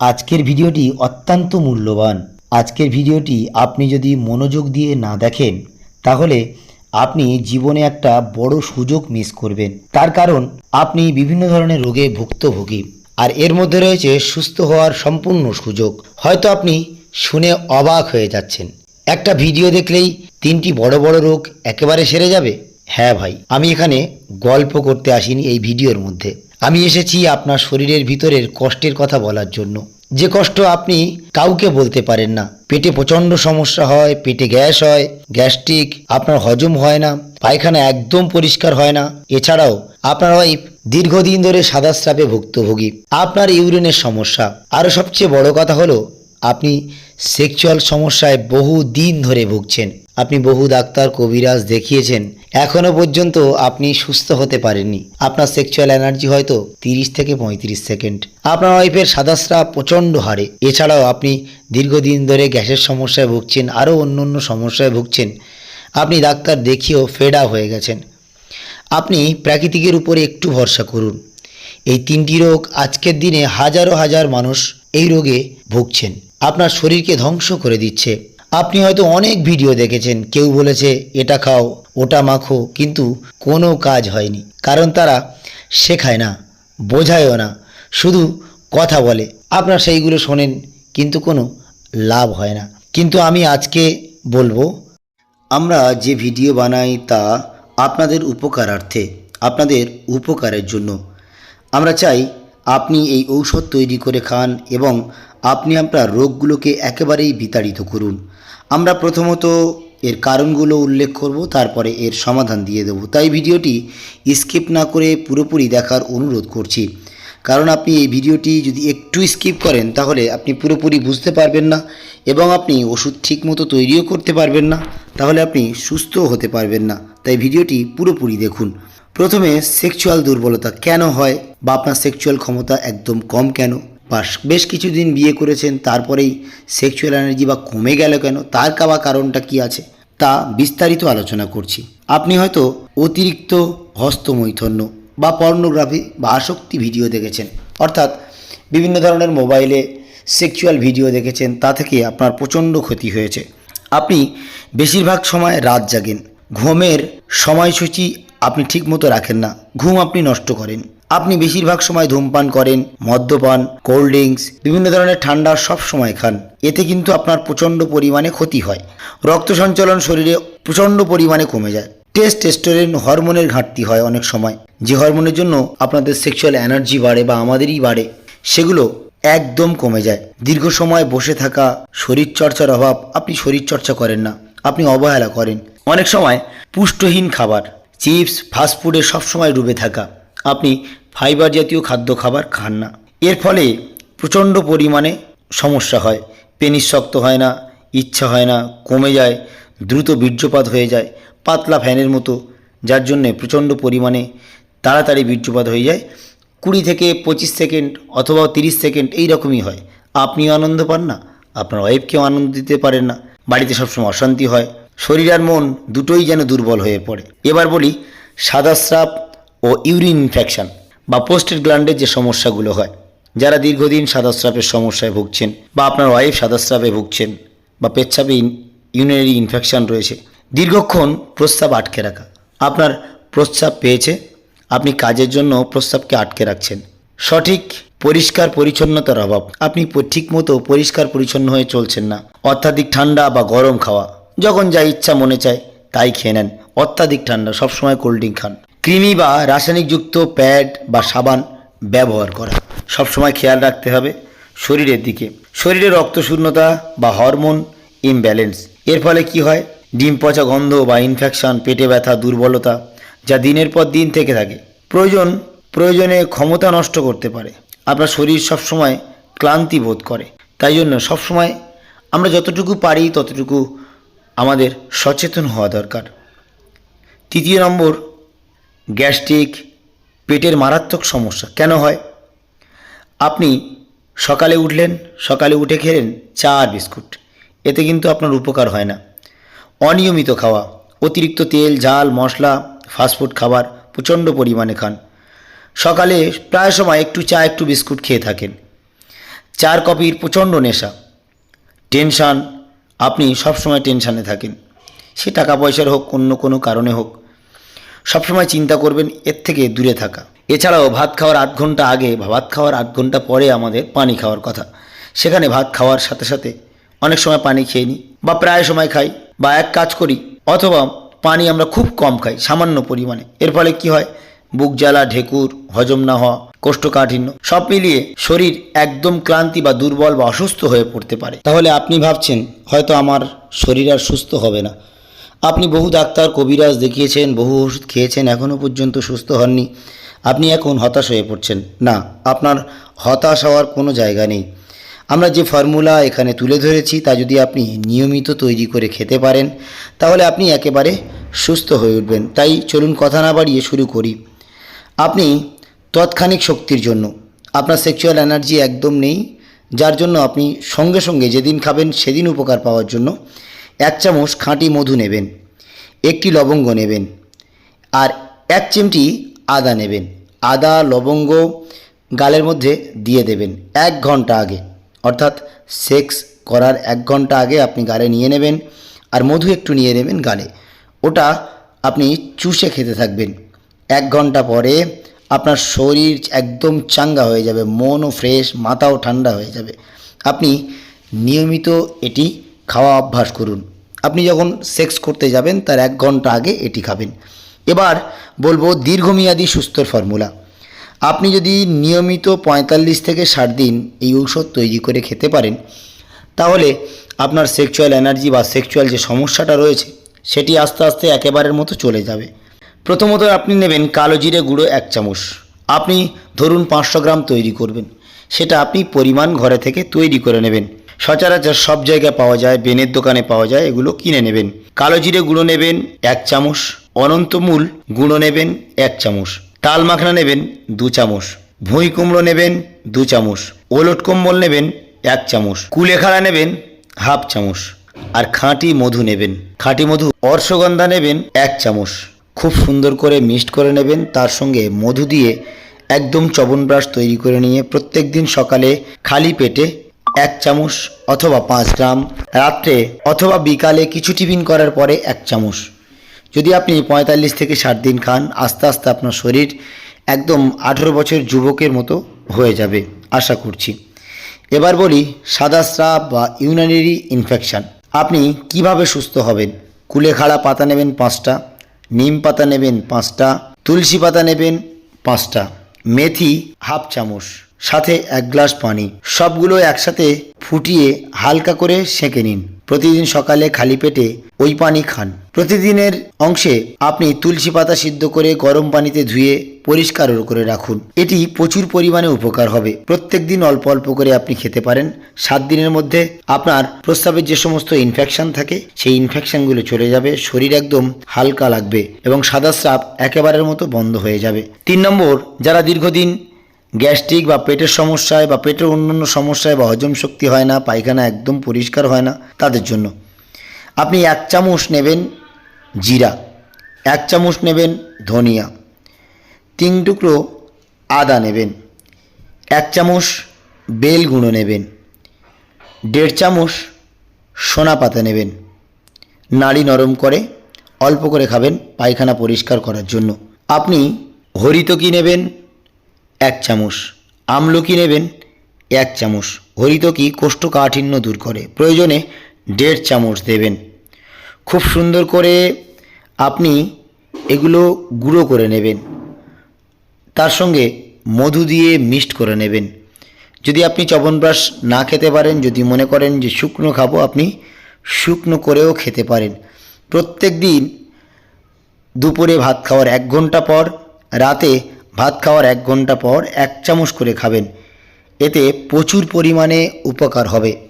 আজকের ভিডিওটি অত্যন্ত মূল্যবান। আজকের ভিডিওটি আপনি যদি মনোযোগ দিয়ে না দেখেন, তাহলে আপনি জীবনে একটা বড় সুযোগ মিস করবেন। তার কারণ, আপনি বিভিন্ন ধরনের রোগে ভুক্তভোগী। আর এর মধ্যে রয়েছে সুস্থ হওয়ার সম্পূর্ণ সুযোগ। হয়তো আপনি শুনে অবাক হয়ে যাচ্ছেন। একটা ভিডিও দেখলেই তিনটি বড় বড় রোগ একেবারে সেরে যাবে? হ্যাঁ ভাই, আমি এখানে গল্প করতে আসিনি এই ভিডিওর মধ্যে। আমি এসেছি আপনার শরীরের ভিতরের কষ্টের কথা বলার জন্য। যে কষ্ট আপনি কাউকে বলতে পারেন না। পেটে প্রচণ্ড সমস্যা হয়, পেটে গ্যাস হয়, গ্যাস্ট্রিক, আপনার হজম হয় না, পায়খানা একদম পরিষ্কার হয় না। এছাড়াও আপনার ওয়াইফ দীর্ঘদিন ধরে সাদা স্রাবে ভুক্তভোগী। আপনার ইউরিনের সমস্যা। আরও সবচেয়ে বড় কথা হলো, আপনি সেক্সুয়াল সমস্যায় বহু দিন ধরে ভুগছেন। আপনি বহু ডাক্তার, কবিরাজ দেখিয়েছেন। এখনও পর্যন্ত আপনি সুস্থ হতে পারেননি। আপনার সেক্সুয়াল এনার্জি হয়তো তিরিশ থেকে পঁয়ত্রিশ সেকেন্ড। আপনার ওয়াইফের সাদাস্রাব প্রচণ্ড হারে এছাড়াও আপনি দীর্ঘদিন ধরে গ্যাসের সমস্যায় ভুগছেন, আরও অন্য অন্য সমস্যায় ভুগছেন। আপনি ডাক্তার দেখিয়েও ফেডা হয়ে গেছেন। আপনি প্রাকৃতিকের উপরে একটু ভরসা করুন। এই তিনটি রোগ আজকের দিনে হাজারো হাজার মানুষ এই রোগে ভুগছেন। আপনার শরীরকে ধ্বংস করে দিচ্ছে। আপনি হয়তো অনেক ভিডিও দেখেছেন, কেউ বলেছে, এটা খাও, ওটা মাখো, কিন্তু কোনো কাজ হয়নি। কারণ তারা শেখায় না, বোঝায়ও না, শুধু কথা বলে। আপনার সেইগুলো শোনেন, কিন্তু কোনো লাভ হয় না। কিন্তু আমি আজকে বলব, আমরা যে ভিডিও বানাই তা আপনাদের উপকারার্থে, আপনাদের উপকারের জন্য। আমরা চাই আপনি এই ঔষধ তৈরি করে খান এবং আপনি আপনার রোগগুলোকে একেবারেই বিতাড়িত করুন। আমরা প্রথমত এর কারণগুলো উল্লেখ করব, তারপরে এর সমাধান দিয়ে দেব। তাই ভিডিওটি স্কিপ না করে পুরোপুরি দেখার অনুরোধ করছি। কারণ আপনি এই ভিডিওটি যদি একটু স্কিপ করেন, তাহলে আপনি পুরোপুরি বুঝতে পারবেন না এবং আপনি ওষুধ ঠিকমতো তৈরিও করতে পারবেন না। তাহলে আপনি সুস্থও হতে পারবেন না। তাই ভিডিওটি পুরোপুরি দেখুন। প্রথমে সেক্সুয়াল দুর্বলতা কেন হয় বা আপনার সেক্সুয়াল ক্ষমতা একদম কম কেন? বা বেশ কিছুদিন বিয়ে করেছেন, তারপরেই সেক্সুয়াল এনার্জি বা কমে গেল কেন? তার কাবা কারণটা কি আছে? তা বিস্তারিত আলোচনা করছি। আপনি হয়তো অতিরিক্ত হস্তমৈথন্য বা পর্নোগ্রাফি বা আসক্তি ভিডিও দেখেছেন। অর্থাৎ বিভিন্ন ধরনের মোবাইলে সেক্সুয়াল ভিডিও দেখেছেন, তা থেকে আপনার প্রচণ্ড ক্ষতি হয়েছে। আপনি বেশিরভাগ সময় রাত জাগেন। ঘুমের সময়সূচি আপনি ঠিকমতো রাখেন না। ঘুম আপনি নষ্ট করেন। আপনি বেশিরভাগ সময় ধূমপান করেন, মদ্যপান, কোল্ড ড্রিঙ্কস, বিভিন্ন ধরনের ঠান্ডা সব সময় খান। এতে কিন্তু আপনার প্রচণ্ড পরিমাণে ক্ষতি হয়। রক্ত সঞ্চালন শরীরে প্রচণ্ড পরিমাণে কমে যায়। টেস্টেস্টোরেন হরমোনের ঘাটতি হয় অনেক সময়। যে হরমোনের জন্য আপনাদের সেক্সুয়াল এনার্জি বাড়ে বা আমাদেরই বাড়ে, সেগুলো একদম কমে যায়। দীর্ঘ সময় বসে থাকা, শরীরচর্চার অভাব আপনি শরীরচর্চা করেন না। আপনি অবহেলা করেন। অনেক সময় পুষ্টহীন খাবার, চিপস ফাস্টফুডে সবসময় ডুবে থাকা। আপনি ফাইবার জাতীয় খাদ্য খাবার খান না। এর ফলে প্রচণ্ড পরিমাণে সমস্যা হয়। পেনিস শক্ত হয় না, ইচ্ছা হয় না, কমে যায়, দ্রুত বীর্যপাত হয়ে যায়, পাতলা ফ্যানের মতো, যার জন্যে প্রচণ্ড পরিমাণে তাড়াতাড়ি বীর্যপাত হয়ে যায়। কুড়ি থেকে পঁচিশ সেকেন্ড অথবা তিরিশ সেকেন্ড এই রকমই হয়। আপনিও আনন্দ পান না, আপনার ওয়াইফকেও আনন্দ দিতে পারেন না। বাড়িতে সবসময় অশান্তি হয়। শরীর আর মন দুটোই যেন দুর্বল হয়ে পড়ে। এবার বলি সাদাস্রাব ও ইউরিন ইনফেকশন বা পোস্টেড গ্ল্যান্ডের যে সমস্যাগুলো হয়। যারা দীর্ঘদিন সাদাস্রাবের সমস্যায় ভুগছেন বা আপনার ওয়াইফ সাদাস্রাবে ভুগছেন বা পেচ্ছাপে ইউরিনারি ইনফেকশন রয়েছে, দীর্ঘক্ষণ প্রস্রাব আটকে রাখা। আপনার প্রস্রাব পেয়েছে, আপনি কাজের জন্য প্রস্রাবকে আটকে রাখছেন। সঠিক পরিষ্কার পরিচ্ছন্নতার অভাব। আপনি ঠিকমতো পরিষ্কার পরিচ্ছন্ন হয়ে চলছেন না। অত্যাধিক ঠান্ডা বা গরম খাওয়া। যখন যা ইচ্ছা মনে চায়, তাই খেয়ে নেন। অত্যাধিক ঠান্ডা, সবসময় কোল্ড ড্রিঙ্ক খান। কৃমি বা রাসায়নিকযুক্ত প্যাড বা সাবান ব্যবহার করা। সবসময় খেয়াল রাখতে হবে শরীরের দিকে। শরীরে রক্তশূন্যতা বা হরমোন ইমব্যালেন্স এর ফলে কি হয়? ডিম পচা গন্ধ বা ইনফেকশন পেটে ব্যথা, দুর্বলতা, যা দিনের পর দিন থেকে থাকে। প্রয়োজন, প্রয়োজনে ক্ষমতা নষ্ট করতে পারে। আপনার শরীর সবসময় ক্লান্তি বোধ করে। তাই জন্য সবসময় আমরা যতটুকু পারি ততটুকু আমাদের সচেতন হওয়া দরকার। তৃতীয় নম্বর, গ্যাস্ট্রিক পেটের মারাত্মক সমস্যা। কেন হয়? আপনি সকালে উঠলেন, সকালে উঠে খেলেন চা আর বিস্কুট। এতে কিন্তু আপনার উপকার হয় না। অনিয়মিত খাওয়া, অতিরিক্ত তেল, ঝাল, মশলা ফাস্টফুড খাবার প্রচণ্ড পরিমাণে খান। সকালে প্রায় সময় একটু চা, একটু বিস্কুট খেয়ে থাকেন। চার কপির প্রচণ্ড নেশা। টেনশান, আপনি সবসময় টেনশানে থাকেন। সে টাকা পয়সার হোক, অন্য কোনো কারণে হোক, সবসময় চিন্তা করবেন এর থেকে দূরে থাকা। এছাড়াও ভাত খাওয়ার আধ ঘণ্টা আগে ভাত খাওয়ার আধ ঘণ্টা পরে আমাদের পানি খাওয়ার কথা। সেখানে ভাত খাওয়ার সাথে সাথে অনেক সময় পানি খেয়ে নিই বা প্রায় সময় খাই বা এক কাজ করি অথবা পানি আমরা খুব কম খাই, সামান্য পরিমাণে। এর ফলে কি হয়? বুক জ্বালা, ঢেকুর, হজম না হওয়া, কোষ্ঠকাঠিন্য, সব মিলিয়ে শরীর একদম ক্লান্তি বা দুর্বল বা অসুস্থ হয়ে পড়তে পারে। তাহলে আপনি ভাবছেন, হয়তো আমার শরীর আর সুস্থ হবে না। আপনি বহু ডাক্তার, কবিরাজ দেখিয়েছেন, বহু ওষুধ খেয়েছেন এখনও পর্যন্ত সুস্থ হননি। আপনি এখন হতাশ হয়ে পড়ছেন। না, আপনার হতাশ হওয়ার কোনো জায়গা নেই। আমরা যে ফর্মুলা এখানে তুলে ধরেছি, তা যদি আপনি নিয়মিত তৈরি করে খেতে পারেন, তাহলে আপনি একেবারে সুস্থ হয়ে উঠবেন। তাই চলুন কথা না বাড়িয়ে শুরু করি। আপনি তৎক্ষণিক শক্তির জন্য, আপনার সেক্সুয়াল এনার্জি একদম নেই, যার জন্য আপনি সঙ্গে সঙ্গে যেদিন খাবেন সেদিন উপকার পাওয়ার জন্য এক চামচ খাঁটি মধু নেবেন, একটি লবঙ্গ নেবেন, আর এক চিমটি আদা নেবেন। আদা, লবঙ্গ গালের মধ্যে দিয়ে দেবেন এক ঘণ্টা আগে। অর্থাৎ সেক্স করার এক ঘণ্টা আগে আপনি গালে নিয়ে নেবেন, আর মধু একটু নিয়ে নেবেন গালে। ওটা আপনি চুষে খেতে থাকবেন। এক ঘণ্টা পরে আপনার শরীর একদম চাঙ্গা হয়ে যাবে, মনও ফ্রেশ মাথাও ঠান্ডা হয়ে যাবে। আপনি নিয়মিত এটি খাওয়া অভ্যাস করুন। আপনি যখন সেক্স করতে যাবেন, তার এক ঘণ্টা আগে এটি খাবেন। এবার বলব দীর্ঘমেয়াদী সুস্থর ফর্মুলা আপনি যদি নিয়মিত পঁয়তাল্লিশ থেকে ষাট দিন এই ঔষধ তৈরি করে খেতে পারেন, তাহলে আপনার সেক্সুয়াল এনার্জি বা সেক্সুয়াল যে সমস্যাটা রয়েছে, সেটি আস্তে আস্তে একেবারের মতো চলে যাবে। প্রথমত আপনি নেবেন কালো জিরে গুঁড়ো এক চামচ। আপনি ধরুন পাঁচশো গ্রাম তৈরি করবেন। সেটা আপনি পরিমাণ ঘরে থেকে তৈরি করে নেবেন। সচরাচর সব জায়গায় পাওয়া যায়, বেনের দোকানে পাওয়া যায়, এগুলো কিনে নেবেন। কালো জিরে গুঁড়ো নেবেন এক চামচ। অনন্তমূল গুঁড়ো নেবেন এক চামচ। তাল মাখনা নেবেন দু চামচ। ভুঁই কুমড়ো নেবেন দু চামচ। ওলট কম্বল নেবেন এক চামচ। কুলেখাড়া নেবেন হাফ চামচ। আর খাঁটি মধু নেবেন। খাঁটি মধু অর্শগন্ধা নেবেন এক চামচ। খুব সুন্দর করে মিক্সড করে নেবেন। তার সঙ্গে মধু দিয়ে একদম চবনব্রাশ তৈরি করে নিয়ে প্রত্যেক দিন সকালে খালি পেটে এক চামচ অথবা পাঁচ গ্রাম, রাত্রে অথবা বিকালে কিছু টিফিন করার পরে এক চামচ। যদি আপনি পঁয়তাল্লিশ থেকে ষাট দিন খান, আস্তে আস্তে আপনার শরীর একদম আঠেরো বছর যুবকের মতো হয়ে যাবে, আশা করছি। এবার বলি সাদা স্রাব বা ইউনারি ইনফেকশন। আপনি কীভাবে সুস্থ হবেন? কুলেখাড়া পাতা নেবেন পাঁচটা নিম পাতা নেবেন পাঁচটা, তুলসী পাতা নেবেন পাঁচটা, মেথি হাফ চামচ, সাথে এক গ্লাস পানি। সবগুলো একসাথে ফুটিয়ে হালকা করে সেঁকে নিন। প্রতিদিন সকালে খালি পেটে ওই পানি খান। প্রতিদিনের অংশে আপনি তুলসী পাতা সিদ্ধ করে গরম পানিতে ধুয়ে পরিষ্কার করে রাখুন। এটি প্রচুর পরিমাণে উপকার হবে। প্রত্যেক দিন অল্প অল্প করে আপনি খেতে পারেন। সাত দিনের মধ্যে আপনার প্রস্রাবের যে সমস্ত ইনফেকশন থাকে, সেই ইনফেকশনগুলো চলে যাবে, শরীর একদম হালকা লাগবে এবং সাদা স্রাব একেবারের মতো বন্ধ হয়ে যাবে। তিন নম্বর, যারা দীর্ঘদিন গ্যাস্ট্রিক বা পেটের সমস্যায় বা পেটের অন্যান্য সমস্যায় বা হজম শক্তি হয় না, পায়খানা একদম পরিষ্কার হয় না তাদের জন্য। আপনি এক চামচ নেবেন জিরা, এক চামচ নেবেন ধনিয়া, তিন টুকরো আদা নেবেন, এক চামচ বেল গুঁড়ো নেবেন, দেড় চামচ সোনা পাতা নেবেন। নাড়ি নরম করে অল্প করে খাবেন পায়খানা পরিষ্কার করার জন্য। আপনি হরিতকি নেবেন এক চামচ। আমলকি নেবেন এক চামচ। হরিতকি কোষ্ঠকাঠিন্য দূর করে। প্রয়োজনে দেড় চামচ দেবেন। খুব সুন্দর করে আপনি এগুলো গুঁড়ো করে নেবেন। তার সঙ্গে মধু দিয়ে মিক্সড করে নেবেন। যদি আপনি চবনব্রাশ না খেতে পারেন, যদি মনে করেন যে শুকনো খাব, আপনি শুকনো করেও খেতে পারেন। প্রত্যেক দিন দুপুরে ভাত খাওয়ার এক ঘণ্টা পর রাতে ভাত খাওয়ার এক ঘণ্টা পর এক চামচ করে খাবেন। এতে প্রচুর পরিমাণে উপকার হবে।